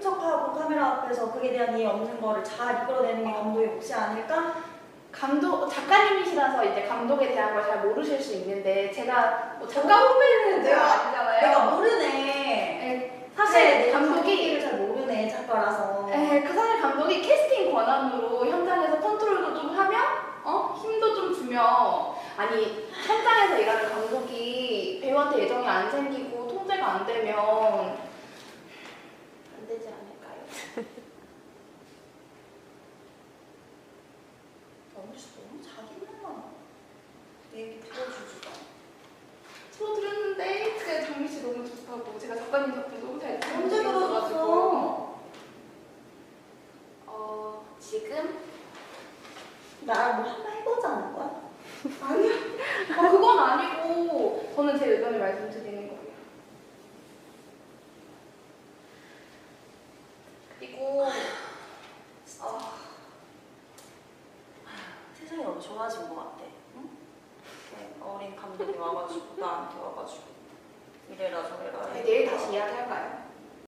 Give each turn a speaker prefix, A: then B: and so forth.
A: 척하고 카메라 앞에서 그에 대한 이해 없는 거를 잘 이끌어내는 게 감독의 몫이 아닐까?
B: 감독 작가님이시라서 이제 감독에 대한 걸 잘 모르실 수 있는데 제가 뭐 작가 후배는 제가
A: 내가-
B: 아니잖아요.
A: 내가 모르네.
B: 네,
A: 사실 내
B: 감독이
A: 잘 모르네 작가라서.
B: 에, 그 사실 감독이 캐스팅 권한으로 현장에서 컨트롤도 좀 하면 어 힘도 좀 주면 아니 현장에서 일하는 감독이 배우한테 애정이 안 생기고 통제가 안 되면 안 되지 않을까요?
A: 너무 너무 자기만만 얘기 들어주지도 않아.
B: 저 들었는데 그 장미 씨 너무 좋다고 제가 작가님 작품 너무 잘
A: 언제
B: 들어가지고?
A: 어
B: 지금
A: 나랑 뭐 한번 해보자는 거야?
B: 아니요 어, 그건 아니고 저는 제 의견을 말씀드리는 거예요. 그리고 어,
A: 좋아진 것 같아. 응? 어린 감독이 와가지고 나한테 와가지고 이래라 저래라.
B: 네, 내일 다시 이야기할까요?